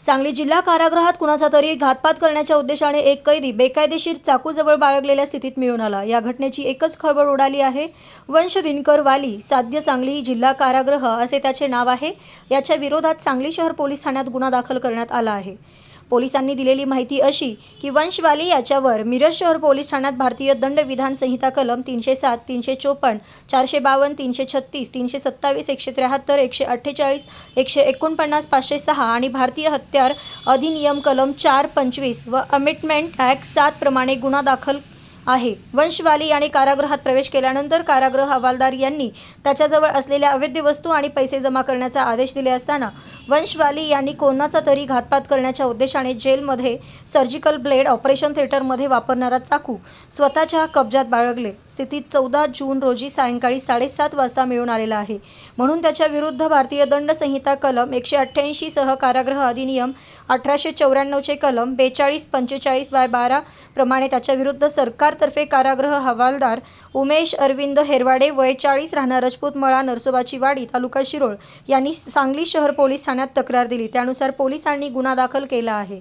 सांगली जिल्हा कारागृहात कुणाचा तरी घातपात करण्याच्या उद्देशाने एक कैदी बेकायदेशीर चाकूजवळ बाळगलेल्या स्थितीत मिळून आला. या घटनेची एकच खळबळ उडाली आहे. वंश दिनकर वाली साध्य सांगली जिल्हा कारागृह असे त्याचे नाव आहे. याच्या विरोधात सांगली शहर पोलीस ठाण्यात गुन्हा दाखल करण्यात आला आहे. पोलिसांनी दिलेली माहिती अशी की वंशवाली याच्यावर मिरज शहर पोलीस ठाण्यात भारतीय दंड विधान संहिता कलम तीनशे सात तीनशे चोपन्न चारशे बावन्न तीनशे छत्तीस तीनशे सत्तावीस एकशे त्र्याहत्तर एकशे अठ्ठेचाळीस एकशे एकोणपन्नास पाचशे सहा आणि भारतीय हत्यार अधिनियम कलम चार पंचवीस व अमिटमेंट ॲक्ट सात प्रमाणे गुन्हा दाखल आहे. वंशवाली आणि कारागृहात प्रवेश केल्यानंतर कारागृह हवालदार यांनी त्याच्याजवळ असलेल्या अवैध वस्तू आणि पैसे जमा करण्याचा आदेश दिले असताना वंशवाली यांनी कोणाचा तरी घातपात करण्याच्या उद्देशाने जेलमध्ये सर्जिकल ब्लेड ऑपरेशन थिएटरमध्ये वापरणारा चाकू स्वतःच्या कब्जात बाळगले. स्थितीत चौदा जून रोजी सायंकाळी साडेसात वाजता मिळून आलेला आहे. म्हणून त्याच्या विरुद्ध भारतीय दंड संहिता कलम एकशे अठ्ठ्याऐंशी सह कारागृह अधिनियम अठराशे चौऱ्याण्णवचे कलम बेचाळीस पंचेचाळीस बाय बारा प्रमाणे त्याच्या विरुद्ध सरकारतर्फे कारागृह हवालदार उमेश अरविंद हेरवाडे वय चाळीस राहणार राजपूत मळा नरसोबाची वाडी तालुका शिरोळ यांनी सांगली शहर पोलीस ठाण्यात तक्रार दिली. त्यानुसार पोलिसांनी गुन्हा दाखल केला आहे.